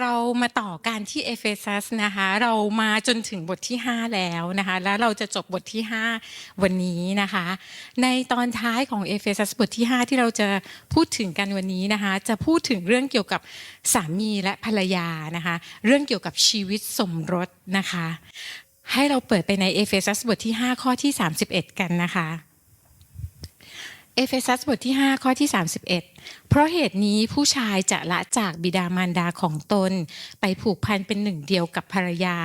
เรามาต่อกันที่เอเฟซัสนะคะเรามาจนถึงบทที่ 5 แล้วนะคะแล้วเราจะจบบทที่ 5 วันนี้นะคะ ในตอนท้ายของเอเฟซัสบทที่ 5 ที่เราจะพูดถึงกันวันนี้นะคะจะพูดถึงเรื่องเกี่ยวกับสามีและภรรยานะคะเรื่องเกี่ยวกับชีวิตสมรสนะคะ ให้เราเปิดไปในเอเฟซัสบทที่ 5 ข้อที่ 31 กันนะคะ เอเฟซัสบทที่ 5 ข้อที่ 31 เพราะเหตุนี้ผู้ชายจะละจากบิดามารดาของตน ไปผูกพันเป็นหนึ่งเดียวกับภรรยา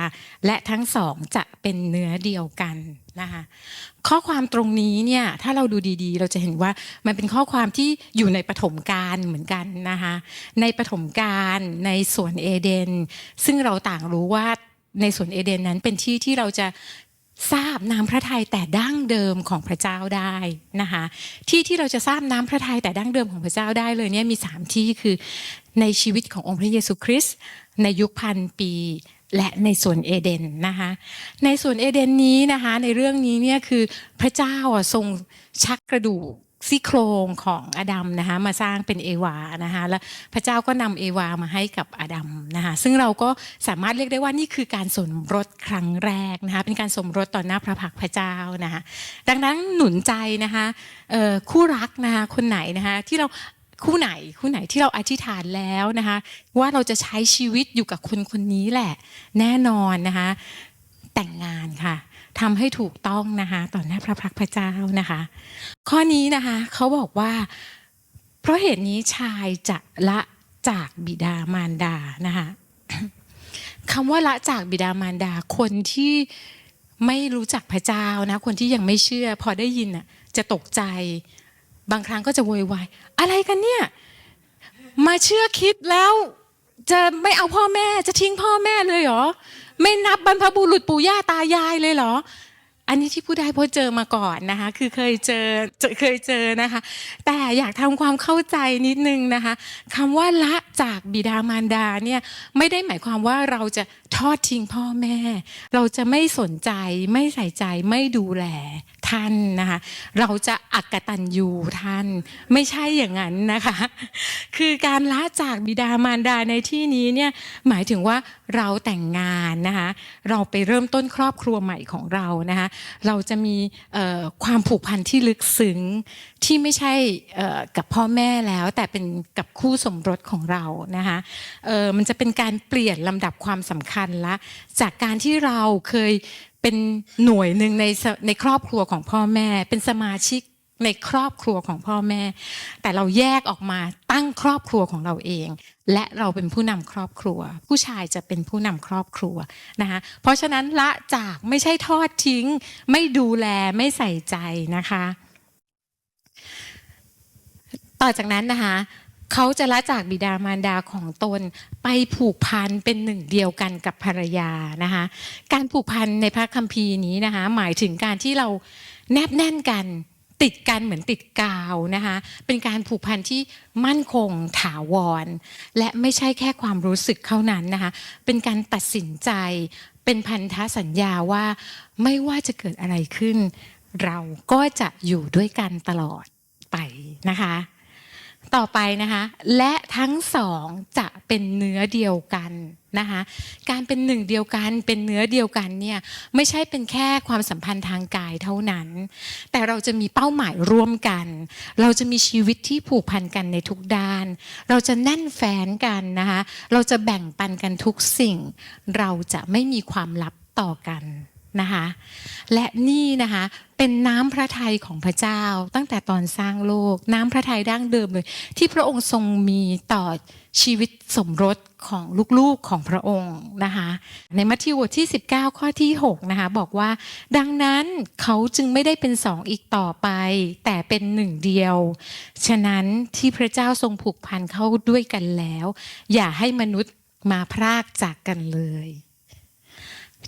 และทั้งสองจะเป็นเนื้อเดียวกันนะคะข้อความตรงนี้เนี่ยถ้าเราดูดีๆ เราจะเห็นว่ามันเป็นข้อความที่อยู่ในปฐมกาลเหมือนกันนะคะในปฐมกาลในสวนเอเดน ซึ่งเราต่างรู้ว่าในสวนเอเดนนั้นเป็นที่ที่เราจะ ทราบน้ำพระทัยแต่ดั้งเดิมของพระเจ้าได้นะคะที่ที่เราจะทราบน้ำพระทัยแต่ดั้งเดิมของพระเจ้าได้เลยเนี่ยมีสามที่คือในชีวิตขององค์พระเยซูคริสต์ในยุคพันปีและในสวนเอเดนนะคะในสวนเอเดนนี้นะคะในเรื่องนี้เนี่ยคือพระเจ้าทรงชักกระดูก ซี่โครงของอดัมนะคะมาสร้างเป็นเอวานะคะแล้วพระเจ้าก็นำเอวามาให้กับอดัมนะคะซึ่งเราก็สามารถเรียกได้ว่านี่คือการสมรสครั้งแรกนะคะเป็นการสมรสต่อหน้าพระพักพระเจ้านะคะดังนั้นหนุนใจนะคะคู่รักนะคะคนไหนนะคะที่เราคู่ไหนคู่ไหนที่เราอธิษฐานแล้วนะคะว่าเราจะใช้ชีวิตอยู่กับคนคนนี้แหละ แน่นอนนะคะแต่งงานค่ะ ทำให้ถูกต้องนะคะต่อหน้าพระพักตร์พระเจ้านะคะ ข้อนี้นะคะเขาบอกว่า เพราะเหตุนี้ชายจะละจากบิดามารดานะคะคำว่าละจากบิดามารดาคนที่ไม่รู้จักพระเจ้านะคนที่ยังไม่เชื่อ พอได้ยินอะจะตกใจ บางครั้งก็จะโวยวายอะไรกันเนี่ย มาเชื่อคิดแล้ว จะไม่เอาพ่อแม่จะทิ้งพ่อแม่เลยเหรอ ไม่นับบรรพบุรุษปู่ย่าตายายเลยเหรอ อันนี้ที่ผู้ได้พบเจอมาก่อนนะคะ คือเคยเจอเจอเคยเจอนะคะ แต่อยากทำความเข้าใจนิดนึงนะคะคำว่าละจากบิดามารดาเนี่ยไม่ได้หมายความว่าเราจะทอดทิ้งพ่อแม่ เราจะไม่สนใจไม่ใส่ใจไม่ดูแลท่านนะคะ เราจะอักตันยูท่าน ไม่ใช่อย่างนั้นนะคะ คือการละจากบิดามารดาในที่นี้เนี่ยหมายถึงว่าเราแต่งงานนะคะ เราไปเริ่มต้นครอบครัวใหม่ของเรานะคะ เราจะมีความผูกพันที่ลึกซึ้งที่ไม่ใช่กับพ่อแม่แล้ว แต่เป็นกับคู่สมรสของเรานะคะมันจะเป็นการเปลี่ยนลำดับความสำคัญละ จากการที่เราเคยเป็นหน่วยหนึ่งในในครอบครัวของพ่อแม่ เป็นสมาชิกในครอบครัวของพ่อแม่ แต่เราแยกออกมาตั้งครอบครัวของเราเอง และเราเป็นผู้นำครอบครัว ผู้ชายจะเป็นผู้นำครอบครัวนะคะเพราะฉะนั้นละจากไม่ใช่ทอดทิ้ง ไม่ดูแลไม่ใส่ใจนะคะ ต่อจากนั้นนะคะเขาจะละจากบิดามารดาของตน ไปผูกพันเป็นหนึ่งเดียวกันกับภรรยานะคะการผูกพันในพระคัมภีร์นี้นะคะหมายถึงการที่เราแนบแน่นกันติดกันเหมือนติดกาวนะคะเป็นการผูกพันที่มั่นคงถาวร และไม่ใช่แค่ความรู้สึกเท่านั้นนะคะเป็นการตัดสินใจเป็นพันธสัญญาว่าไม่ว่าจะเกิดอะไรขึ้น เราก็จะอยู่ด้วยกันตลอดไปนะคะ ต่อไปนะคะและทั้งสองจะเป็นเนื้อเดียวกันนะคะการเป็นหนึ่งเดียวกันเป็นเนื้อเดียวกันเนี่ยไม่ใช่เป็นแค่ความสัมพันธ์ทางกายเท่านั้น แต่เราจะมีเป้าหมายร่วมกัน เราจะมีชีวิตที่ผูกพันกันในทุกด้าน เราจะแน่นแฟนกันนะคะเราจะแบ่งปันกันทุกสิ่ง เราจะไม่มีความลับต่อกัน นะคะและนี่นะคะเป็นน้ำพระทัยของพระเจ้า ตั้งแต่ตอนสร้างโลก น้ำพระทัยดั้งเดิมเลย ที่พระองค์ทรงมีต่อชีวิตสมรสของลูกๆของพระองค์นะคะในมัทธิวบทที่ 19 ข้อที่6นะคะบอกว่า ดังนั้นเขาจึงไม่ได้เป็นสองอีกต่อไป แต่เป็นหนึ่งเดียว ฉะนั้นที่พระเจ้าทรงผูกพันเข้าด้วยกันแล้ว อย่าให้มนุษย์มาพรากจากกันเลย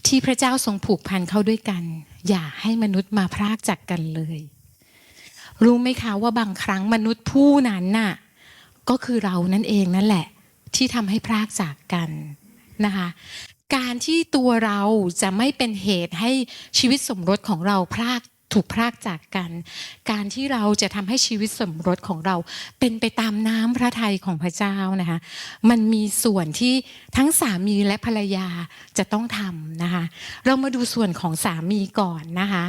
ที่พระเจ้าทรงผูกพันเข้าด้วยกัน อย่าให้มนุษย์มาพรากจากกันเลย รู้ไหมคะว่าบางครั้งมนุษย์ผู้นั้นน่ะก็คือเรานั่นเองนั่นแหละ ที่ทำให้พรากจากกันนะคะการที่ตัวเราจะไม่เป็นเหตุให้ชีวิตสมรสของเราพราก ถูกพรากจากกัน การที่เราจะทำให้ชีวิตสมรสของเรา เป็นไปตามน้ำพระทัยของพระเจ้านะคะ มันมีส่วนที่ทั้งสามีและภรรยาจะต้องทำนะคะ เรามาดูส่วนของสามีก่อนนะคะ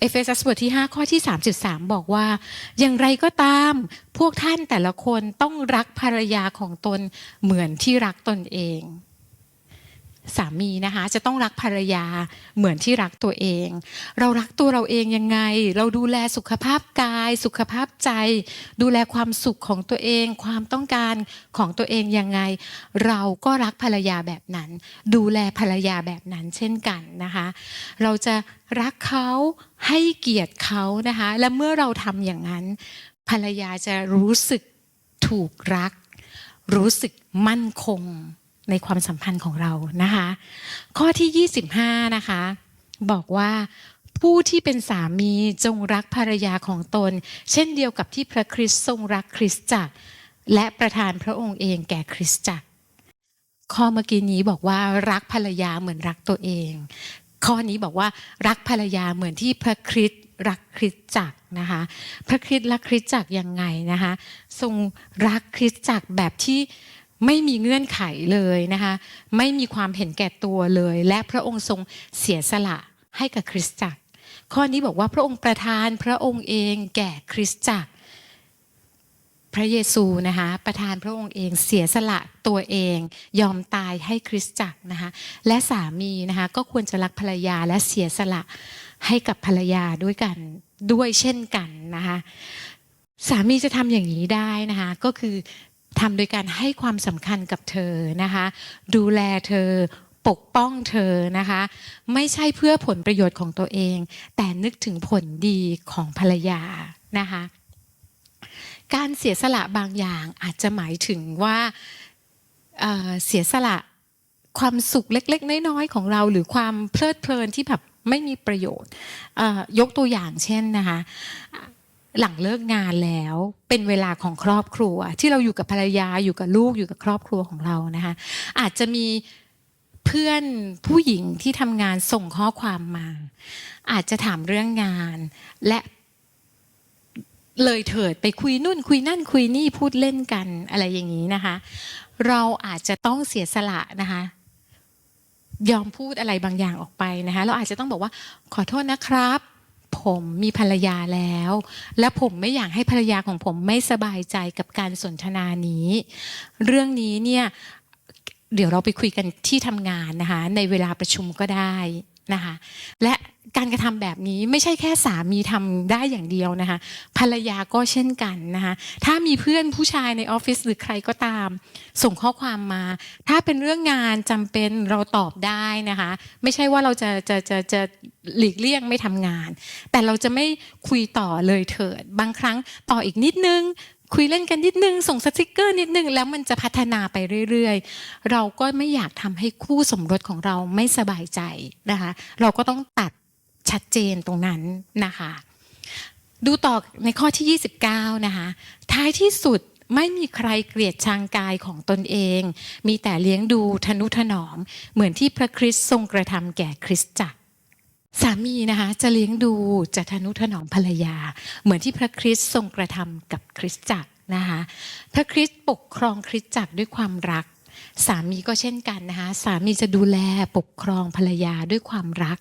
เอเฟซัสบทที่ 5 ข้อที่ 3.3 บอกว่า อย่างไรก็ตามพวกท่านแต่ละคนต้องรักภรรยาของตนเหมือนที่รักตนเอง สามีนะคะจะต้องรักภรรยาเหมือนที่รักตัวเอง เรารักตัวเราเองยังไง เราดูแลสุขภาพกาย สุขภาพใจ ดูแลความสุขของตัวเอง ความต้องการของตัวเองยังไง เราก็รักภรรยาแบบนั้น ดูแลภรรยาแบบนั้นเช่นกันนะคะ เราจะรักเขาให้เกียรติเขานะคะ และเมื่อเราทำอย่างนั้น ภรรยาจะรู้สึกถูกรัก รู้สึกมั่นคง ในความสัมพันธ์ของเรานะคะ ข้อที่ 25 นะคะ บอกว่าผู้ที่เป็นสามีจงรักภรรยาของตน เช่นเดียวกับที่พระคริสต์ทรงรักคริสตจักร และประทานพระองค์เองแก่คริสตจักร ข้อเมื่อกี้นี้บอกว่ารักภรรยาเหมือนรักตัวเอง ข้อนี้บอกว่ารักภรรยาเหมือนที่พระคริสต์รักคริสตจักรนะคะ พระคริสต์รักคริสตจักรยังไงนะคะ ทรงรักคริสตจักรแบบที่ ไม่มีเงื่อนไขเลยนะคะไม่มีความเห็นแก่ตัวเลย และพระองค์ทรงเสียสละให้กับคริสตจักร ข้อนี้บอกว่าพระองค์ประทานพระองค์เองแก่คริสตจักร พระเยซูนะคะประทานพระองค์เองเสียสละตัวเองยอมตายให้คริสตจักรนะคะและสามีนะคะก็ควรจะรักภรรยาและเสียสละให้กับภรรยาด้วยกันด้วยเช่นกันนะคะสามีจะทำอย่างนี้ได้นะคะก็คือ ทำโดยการให้ความสำคัญกับเธอนะคะ ดูแลเธอปกป้องเธอนะคะ ไม่ใช่เพื่อผลประโยชน์ของตัวเอง แต่นึกถึงผลดีของภรรยานะคะ การเสียสละบางอย่างอาจจะหมายถึงว่าเเสียสละความสุขเล็ก ๆ น้อยๆของเรา หรือความเพลิดเพลินที่แบบไม่มีประโยชน์ยกตัวอย่างเช่นนะคะ หลังเลิกงานแล้วเป็นเวลาของครอบครัว ที่เราอยู่กับภรรยาอยู่กับลูกอยู่กับครอบครัวของเรานะคะอาจจะมีเพื่อนผู้หญิงที่ทำงานส่งข้อความมา อาจจะถามเรื่องงานและเลยเถิดไปคุยนู่นคุยนั่นคุยนี่พูดเล่นกันอะไรอย่างนี้นะคะ เราอาจจะต้องเสียสละนะคะยอมพูดอะไรบางอย่างออกไปนะคะ เราอาจจะต้องบอกว่าขอโทษนะครับ ผมมีภรรยาแล้ว และผมไม่อยากให้ภรรยาของผมไม่สบายใจกับการสนทนานี้ เรื่องนี้เนี่ยเดี๋ยวเราไปคุยกันที่ทำงานนะคะในเวลาประชุมก็ได้ นะคะและการกระทำแบบนี้ไม่ใช่แค่สามีทำได้อย่างเดียวนะคะภรรยาก็เช่นกันนะคะถ้ามีเพื่อนผู้ชายในออฟฟิศหรือใครก็ตาม ส่งข้อความมา ถ้าเป็นเรื่องงานจำเป็นเราตอบได้นะคะไม่ใช่ว่าเราจะจะจะจะหลีกเลี่ยงไม่ทำงาน แต่เราจะไม่คุยต่อเลยเถิด บางครั้งต่ออีกนิดนึง คุยเล่นกันนิดนึงส่งสติกเกอร์นิดนึงแล้วมันจะพัฒนาไปเรื่อยๆ เราก็ไม่อยากทำให้คู่สมรสของเราไม่สบายใจนะคะ เราก็ต้องตัดชัดเจนตรงนั้นนะคะ ดูต่อในข้อที่ 29 นะคะ ท้ายที่สุดไม่มีใครเกลียดชังกายของตนเอง มีแต่เลี้ยงดูทนุถนอม เหมือนที่พระคริสต์ทรงกระทำแก่คริสตจักร สามีนะคะจะเลี้ยงดูจะทนุถนอมภรรยา เหมือนที่พระคริสต์ทรงกระทำกับคริสตจักรนะคะพระคริสต์ปกครองคริสตจักรด้วยความรัก สามีก็เช่นกันนะคะสามีจะดูแลปกครองภรรยาด้วยความรัก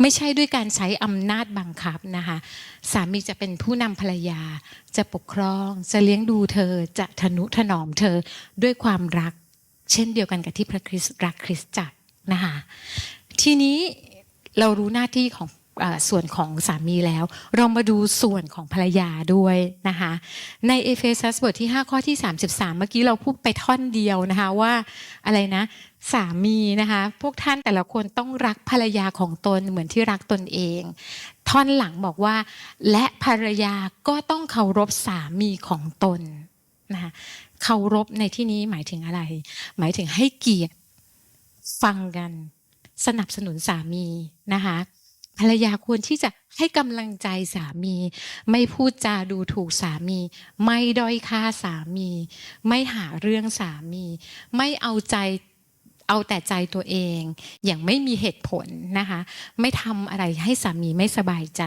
ไม่ใช่ด้วยการใช้อำนาจบังคับนะคะสามีจะเป็นผู้นำภรรยา จะปกครองจะเลี้ยงดูเธอจะทนุถนอมเธอด้วยความรัก เช่นเดียวกันกับที่พระคริสต์รักคริสตจักรนะคะทีนี้ เรารู้หน้าที่ของอส่วนของสามีแล้ว เรามาดูส่วนของภรรยาด้วยนะคะในเอเฟซัสบทที่ 5 ข้อที่ 33 เมื่อกี้เราพูดไปท่อนเดียวนะคะว่าอะไรนะสามีนะคะพวกท่านแต่ละคนต้องรักภรรยาของตนเหมือนที่รักตนเอง ท่อนหลังบอกว่า และภรรยาก็ต้องเคารพสามีของตนนะคะเคารพในที่นี้หมายถึงอะไร หมายถึงให้เกียรติฟังกัน สนับสนุนสามีนะคะภรรยาควรที่จะให้กำลังใจสามี ไม่พูดจาดูถูกสามี ไม่ด้อยค่าสามี ไม่หาเรื่องสามี ไม่เอาใจเอาแต่ใจตัวเอง อย่างไม่มีเหตุผลนะคะ ไม่ทำอะไรให้สามีไม่สบายใจ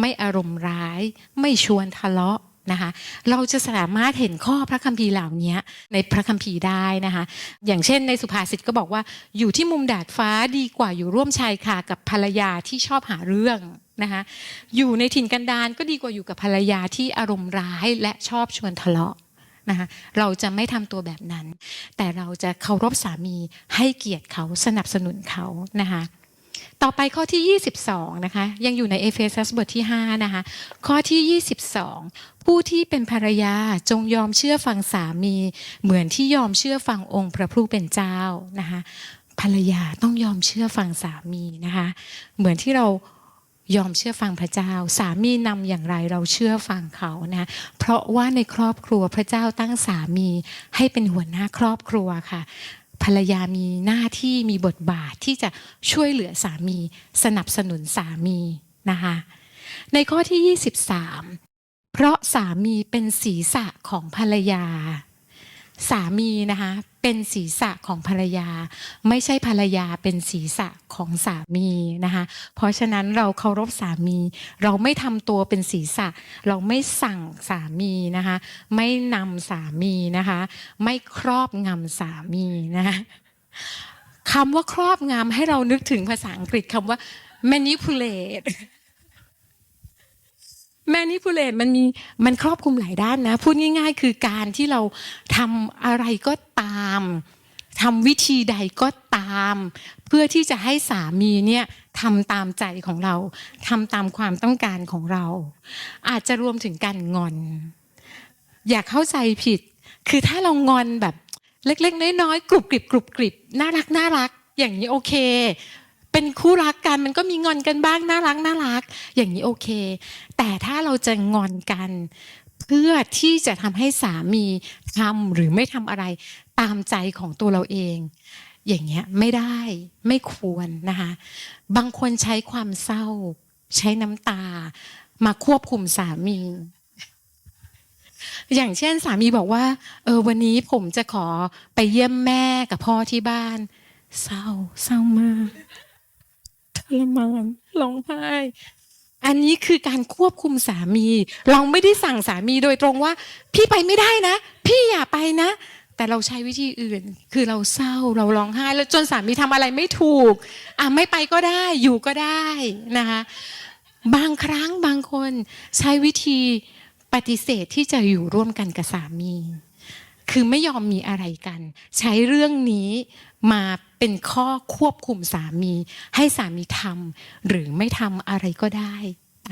ไม่อารมณ์ร้าย ไม่ชวนทะเลาะ นะคะเราจะสามารถเห็นข้อพระคัมภีร์เหล่านี้ในพระคัมภีร์ได้นะคะอย่างเช่นในสุภาษิตก็บอกว่าอยู่ที่มุมดาดฟ้าดีกว่าอยู่ร่วมชายคากับภรรยาที่ชอบหาเรื่องนะคะอยู่ในถิ่นกันดารก็ดีกว่าอยู่กับภรรยาที่อารมณ์ร้ายและชอบชวนทะเลาะนะคะเราจะไม่ทำตัวแบบนั้น แต่เราจะเคารพสามีให้เกียรติเขาสนับสนุนเขานะคะ ต่อไปข้อที่ 22 นะคะ ยังอยู่ในเอเฟซัสบทที่ 5 นะคะ ข้อที่ 22 ผู้ที่เป็นภรรยาจงยอมเชื่อฟังสามี เหมือนที่ยอมเชื่อฟังองค์พระผู้เป็นเจ้านะคะ ภรรยาต้องยอมเชื่อฟังสามีนะคะ เหมือนที่เรายอมเชื่อฟังพระเจ้า สามีนำอย่างไรเราเชื่อฟังเขานะเพราะว่าในครอบครัวพระเจ้าตั้งสามีให้เป็นหัวหน้าครอบครัวค่ะ ภรรยามีหน้าที่มีบทบาทที่จะช่วยเหลือสามี สนับสนุนสามีนะคะในข้อที่ 23 เพราะสามีเป็นศีรษะของภรรยา สามีนะคะ เป็นศีรษะของภรรยา ไม่ใช่ภรรยาเป็นศีรษะของสามีนะคะเพราะฉะนั้นเราเคารพสามี เราไม่ทำตัวเป็นศีรษะ เราไม่สั่งสามีนะคะไม่นำสามีนะคะไม่ครอบงำสามีนะคะคำว่าครอบงำให้เรานึกถึงภาษาอังกฤษคำว่า manipulate manipulate มันมีมันครอบคลุมหลายด้านนะ พูดง่าย ๆ คือการที่เราทำอะไรก็ตามทำวิธีใดก็ตาม เพื่อที่จะให้สามีเนี่ยทำตามใจของเราทำตามความต้องการของเรา อาจจะรวมถึงการงอน อย่าเข้าใจผิด คือถ้าเรางอนแบบเล็กๆน้อยๆกรุบกริบกรุบกริบน่ารักน่ารัก อย่างนี้โอเค เป็นคู่รักกันมันก็มีงอนกันบ้างน่ารักน่ารัก อย่างนี้โอเค แต่ถ้าเราจะงอนกัน เพื่อที่จะทำให้สามีทำหรือไม่ทำอะไรตามใจของตัวเราเอง อย่างเงี้ยไม่ได้ไม่ควรนะคะ บางคนใช้ความเศร้า ใช้น้ำตา มาควบคุมสามีอย่างเช่นสามีบอกว่าเออวันนี้ผมจะขอไปเยี่ยมแม่กับพ่อที่บ้าน เศร้าเศร้ามาก ทรมานร้องไห้ อันนี้คือการควบคุมสามี เราไม่ได้สั่งสามีโดยตรงว่า พี่ไปไม่ได้นะ พี่อย่าไปนะ แต่เราใช้วิธีอื่น คือเราเศร้าเราร้องไห้ แล้วจนสามีทำอะไรไม่ถูกอะไม่ไปก็ได้ อยู่ก็ได้นะคะบางครั้งบางคนใช้วิธีปฏิเสธที่จะอยู่ร่วมกันกับสามี คือไม่ยอมมีอะไรกัน ใช้เรื่องนี้มา เป็นข้อควบคุมสามี ให้สามีทำหรือไม่ทำอะไรก็ได้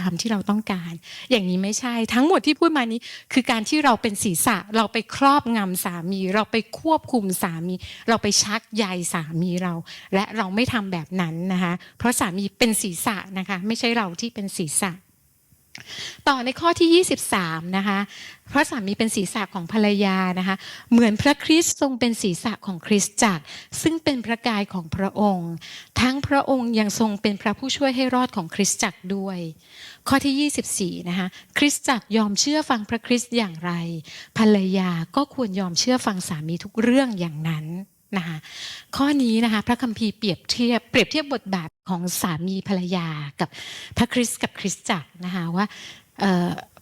ตามที่เราต้องการ อย่างนี้ไม่ใช่ทั้งหมดที่พูดมานี้ คือการที่เราเป็นศีรษะเราไปครอบงำสามี เราไปควบคุมสามี เราไปชักใยสามีเรา และเราไม่ทำแบบนั้นนะคะ เพราะสามีเป็นศีรษะนะคะ ไม่ใช่เราที่เป็นศีรษะ ต่อในข้อที่ 23 นะคะ พระสามีเป็นศีรษะของภรรยานะคะ เหมือนพระคริสต์ทรงเป็นศีรษะของคริสตจักร ซึ่งเป็นพระกายของพระองค์ ทั้งพระองค์ยังทรงเป็นพระผู้ช่วยให้รอดของคริสตจักรด้วย ข้อที่ 24 นะคะ คริสตจักรยอมเชื่อฟังพระคริสต์อย่างไร ภรรยาก็ควรยอมเชื่อฟังสามีทุกเรื่องอย่างนั้น นะคะข้อนี้นะคะพระคัมภีร์เปรียบเทียบเปรียบเทียบบทบาทของสามีภรรยากับพระคริสต์กับคริสตจักรนะคะว่า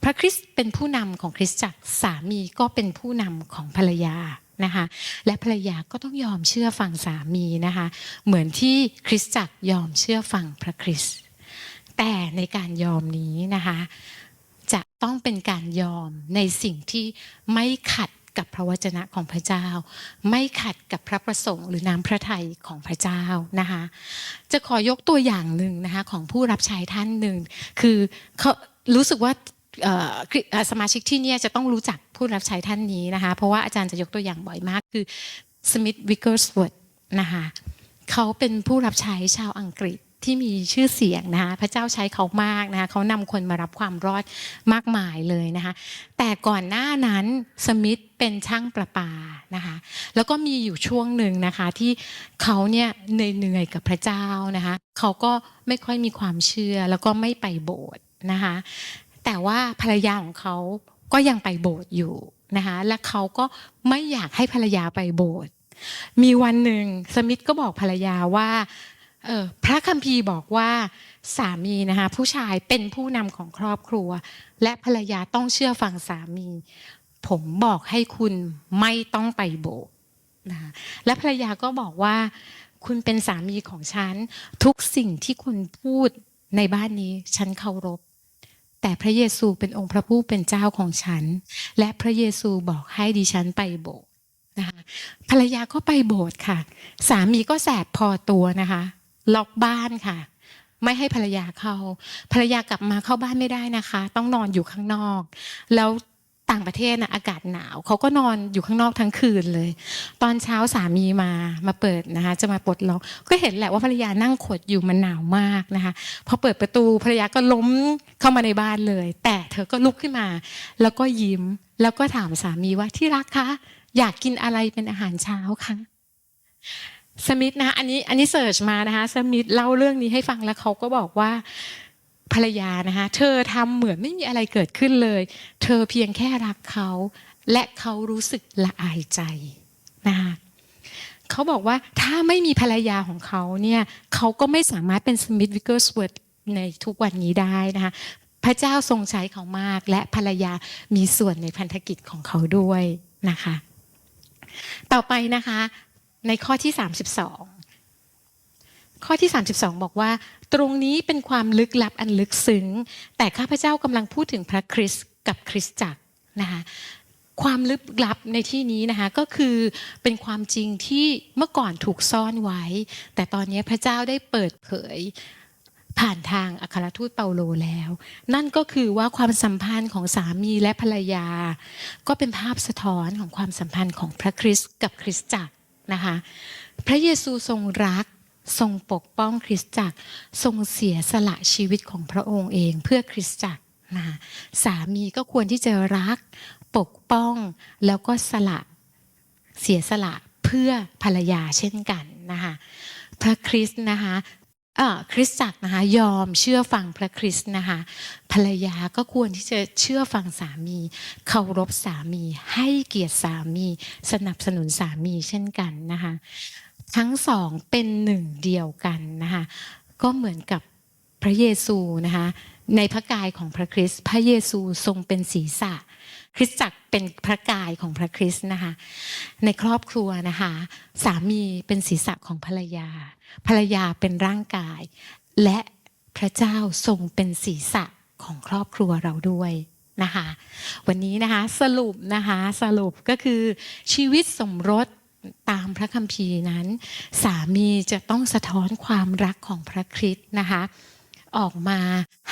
พระคริสต์เป็นผู้นำของคริสตจักรสามีก็เป็นผู้นำของภรรยานะคะและภรรยาก็ต้องยอมเชื่อฟังสามีนะคะเหมือนที่คริสตจักรยอมเชื่อฟังพระคริสต์แต่ในการยอมนี้นะคะจะต้องเป็นการยอมในสิ่งที่ไม่ขัด กับพระวจนะของพระเจ้า ไม่ขัดกับพระประสงค์หรือน้ำพระทัยของพระเจ้านะคะจะขอยกตัวอย่างหนึ่งนะคะของผู้รับใช้ท่านหนึ่งคือเขารู้สึกว่าสมาชิกที่นี่จะต้องรู้จักผู้รับใช้ท่านนี้นะคะเพราะว่าอาจารย์จะยกตัวอย่างบ่อยมากคือสมิธวิกเกอร์สวดนะคะเขาเป็นผู้รับใช้ชาวอังกฤษ ที่มีชื่อเสียงนะคะพระเจ้าใช้เขามากนะคะเขานำคนมารับความรอดมากมายเลยนะคะแต่ก่อนหน้านั้นสมิธเป็นช่างประปานะคะแล้วก็มีอยู่ช่วงหนึ่งนะคะที่เขาเนี่ยเหนื่อยๆกับพระเจ้านะคะเขาก็ไม่ค่อยมีความเชื่อแล้วก็ไม่ไปโบสถ์นะคะแต่ว่าภรรยาของเขาก็ยังไปโบสถ์อยู่นะคะและเขาก็ไม่อยากให้ภรรยาไปโบสถ์มีวันหนึ่งสมิธก็บอกภรรยาว่า พระคัมภีร์บอกว่าสามีนะคะผู้ชายเป็นผู้นำของครอบครัว และภรรยาต้องเชื่อฟังสามี ผมบอกให้คุณไม่ต้องไปโบสถ์นะะและภรรยาก็บอกว่า คุณเป็นสามีของฉัน ทุกสิ่งที่คุณพูดในบ้านนี้ฉันเคารพ แต่พระเยซูเป็นองค์พระผู้เป็นเจ้าของฉัน และพระเยซูบอกให้ดิฉันไปโบสถ์นะคะภรรยาก็ไปโบสถ์ค่ะ สามีก็แสบพอตัวนะคะ ล็อกบ้านค่ะ ไม่ให้ภรรยาเข้า ภรรยากลับมาเข้าบ้านไม่ได้นะคะ ต้องนอนอยู่ข้างนอก แล้วต่างประเทศนะอากาศหนาวเขาก็นอนอยู่ข้างนอกทั้งคืนเลย ตอนเช้าสามีมามาเปิดนะคะ จะมาปลดล็อก ก็เห็นแหละว่าภรรยานั่งขดอยู่มันหนาวมากนะคะพอเปิดประตูภรรยาก็ล้มเข้ามาในบ้านเลย แต่เธอก็ลุกขึ้นมา แล้วก็ยิ้มแล้วก็ถามสามีว่าที่รักคะอยากกินอะไรเป็นอาหารเช้าคะ สมิธนะคะอันนี้อันนี้เสิร์ชมานะคะสมิธเล่าเรื่องนี้ให้ฟังแล้วเขาก็บอกว่าภรรยานะคะเธอทำเหมือนไม่มีอะไรเกิดขึ้นเลย เธอเพียงแค่รักเขา และเขารู้สึกละอายใจนะคะเขาบอกว่าถ้าไม่มีภรรยาของเขาเนี่ยเขาก็ไม่สามารถเป็นสมิธวิกเกอร์สเวิร์ดในทุกวันนี้ได้นะคะพระเจ้าทรงใช้เขามาก และภรรยามีส่วนในพันธกิจของเขาด้วยนะคะ ต่อไปนะคะ ในข้อที่ 32 ข้อที่ 32 บอกว่า ตรงนี้เป็นความลึกลับอันลึกซึ้ง แต่ข้าพเจ้ากำลังพูดถึงพระคริสต์กับคริสตจักรนะคะความลึกลับในที่นี้นะคะก็คือเป็นความจริงที่เมื่อก่อนถูกซ่อนไว้ แต่ตอนนี้พระเจ้าได้เปิดเผยผ่านทางอัครทูตเปาโลแล้ว นั่นก็คือว่าความสัมพันธ์ของสามีและภรรยา ก็เป็นภาพสะท้อนของความสัมพันธ์ของพระคริสต์กับคริสตจักร นะคะพระเยซูทรงรักทรงปกป้องคริสตจักร ทรงเสียสละชีวิตของพระองค์เองเพื่อคริสตจักรนะสามีก็ควรที่จะรัก ปกป้องแล้วก็สละเสียสละเพื่อภรรยาเช่นกันนะคะพระคริสต์นะคะ คริสตจักรนะคะยอมเชื่อฟังพระคริสต์นะคะภรรยาก็ควรที่จะเชื่อฟังสามี เคารพสามี ให้เกียรติสามี สนับสนุนสามีเช่นกันนะคะทั้งสองเป็นหนึ่งเดียวกันนะคะก็เหมือนกับพระเยซูนะคะในพระกายของพระคริสต์พระเยซูทรงเป็นศีรษะ คริสตจักรเป็นพระกายของพระคริสต์นะคะ ในครอบครัวนะคะ สามีเป็นศีรษะของภรรยา ภรรยาเป็นร่างกาย และพระเจ้าทรงเป็นศีรษะของครอบครัวเราด้วยนะคะวันนี้นะคะสรุปนะคะสรุปก็คือชีวิตสมรสตามพระคัมภีร์นั้น สามีจะต้องสะท้อนความรักของพระคริสต์นะคะ ออกมา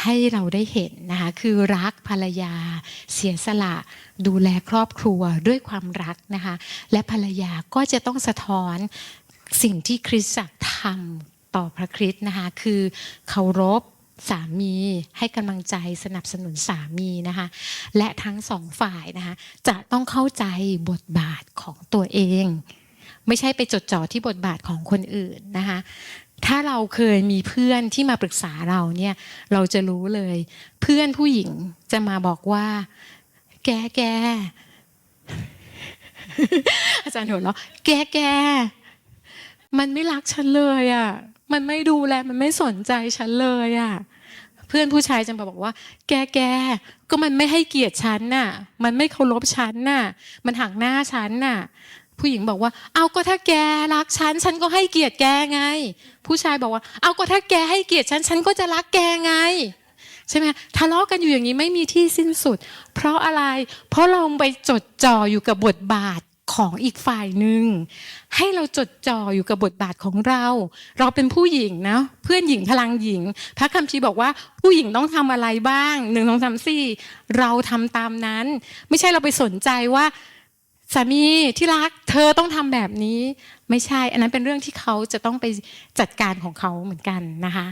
ให้เราได้เห็นนะคะคือรักภรรยา เสียสละ ดูแลครอบครัวด้วยความรักนะคะและภรรยาก็จะต้องสะท้อนสิ่งที่คริสตจักรทำต่อพระคริสต์นะคะคือเคารพสามีให้กำลังใจสนับสนุนสามีนะคะและทั้งสองฝ่ายนะคะจะต้องเข้าใจบทบาทของตัวเอง ไม่ใช่ไปจดจ่อที่บทบาทของคนอื่นนะคะ ถ้าเราเคยมีเพื่อนที่มาปรึกษาเราเนี่ยเราจะรู้เลย เพื่อนผู้หญิงจะมาบอกว่า แกแกอาจารย์หัวเราะแกแกมันไม่รักฉันเลยอะ มันไม่ดูแล มันไม่สนใจฉันเลยอะ เพื่อนผู้ชายจะมาบอกว่า แกแกก็มันไม่ให้เกียรติฉันน่ะ มันไม่เคารพฉันน่ะ มันหักหน้าฉันน่ะ ผู้หญิงบอกว่า เอาก็ถ้าแกรักฉัน ฉันก็ให้เกียรติแกไง ผู้ชายบอกว่า เอาก็ถ้าแกให้เกียรติฉัน ฉันก็จะรักแกไง ใช่ไหมทะเลาะกันอยู่อย่างนี้ไม่มีที่สิ้นสุด เพราะอะไร เพราะเราไปจดจ่ออยู่กับบทบาทของอีกฝ่ายหนึ่งให้เราจดจ่ออยู่กับบทบาทของเรา เราเป็นผู้หญิงนะเพื่อนหญิงพลังหญิง พระคัมภีร์บอกว่าผู้หญิงต้องทำอะไรบ้างหนึ่งสองสามสี่เราทำตามนั้น ไม่ใช่เราไปสนใจว่า สามีที่รักเธอต้องทำแบบนี้ไม่ใช่ อันนั้นเป็นเรื่องที่เขาจะต้องไปจัดการของเขาเหมือนกันนะคะ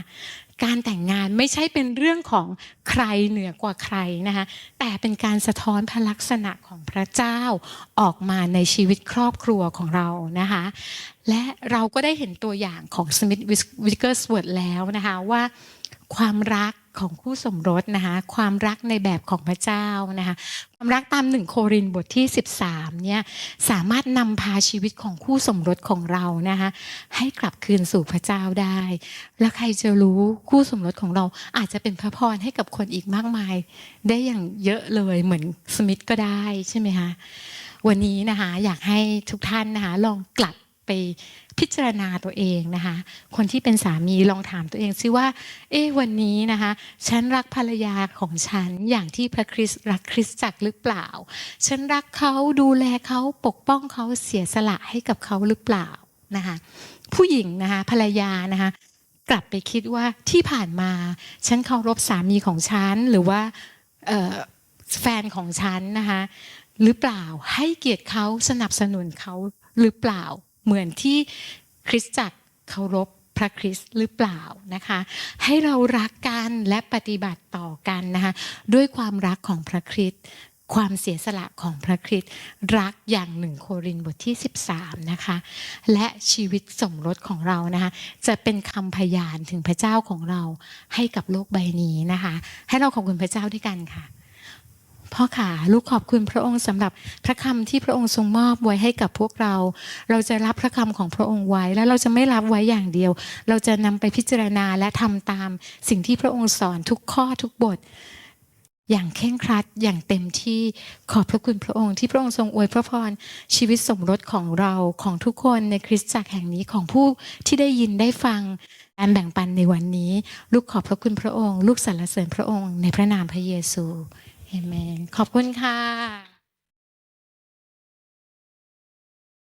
การแต่งงานไม่ใช่เป็นเรื่องของใครเหนือกว่าใครนะคะแต่เป็นการสะท้อนพระลักษณะของพระเจ้าออกมาในชีวิตครอบครัวของเรานะคะและเราก็ได้เห็นตัวอย่างของสมิธวิกเกอร์สเวิร์ดแล้วนะคะว่าความรัก ของคู่สมรสนะคะความรักในแบบของพระเจ้านะคะความรักตามหนึ่งโครินบทที่ 13เนี่ยสามารถนำพาชีวิตของคู่สมรสของเรานะคะให้กลับคืนสู่พระเจ้าได้ และใครจะรู้คู่สมรสของเราอาจจะเป็นพระพรให้กับคนอีกมากมาย ได้อย่างเยอะเลยเหมือนสมิธก็ได้ใช่ไหมคะวันนี้นะคะอยากให้ทุกท่านนะคะลองกลับไป พิจารณาตัวเองนะคะ คนที่เป็นสามีลองถามตัวเองซิว่า เอ๊ะวันนี้นะคะ ฉันรักภรรยาของฉันอย่างที่พระคริสต์รักคริสตจักรหรือเปล่า ฉันรักเขาดูแลเขาปกป้องเขาเสียสละให้กับเขาหรือเปล่านะคะ ผู้หญิงนะคะภรรยานะคะกลับไปคิดว่าที่ผ่านมา ฉันเคารพสามีของฉัน หรือว่าแฟนของฉันนะคะหรือเปล่าให้เกียรติเขาสนับสนุนเขาหรือเปล่า เหมือนที่คริสตจักรเคารพพระคริสต์หรือเปล่านะคะ ให้เรารักกันและปฏิบัติต่อกันนะคะด้วยความรักของพระคริสต์ความเสียสละของพระคริสต์รักอย่างหนึ่งโครินบทที่ 13นะคะและชีวิตสมรสของเรานะคะจะเป็นคำพยานถึงพระเจ้าของเราให้กับโลกใบนี้นะคะ ให้เราขอบคุณพระเจ้าด้วยกันค่ะ พ่อขาลูกขอบคุณพระองค์สำหรับพระคำที่พระองค์ทรงมอบไว้ให้กับพวกเรา เราจะรับพระคำของพระองค์ไว้ แล้วเราจะไม่รับไว้อย่างเดียว เราจะนำไปพิจารณาและทำตามสิ่งที่พระองค์สอนทุกข้อทุกบทอย่างเคร่งครัดอย่างเต็มที่ขอบพระคุณพระองค์ที่พระองค์ทรงอวยพระพรชีวิตสมรสของเราของทุกคนในคริสตจักรแห่งนี้ของผู้ที่ได้ยินได้ฟังการแบ่งปันในวันนี้ ลูกขอบพระคุณพระองค์ ลูกสรรเสริญพระองค์ในพระนามพระเยซู เอเมนขอบคุณค่ะ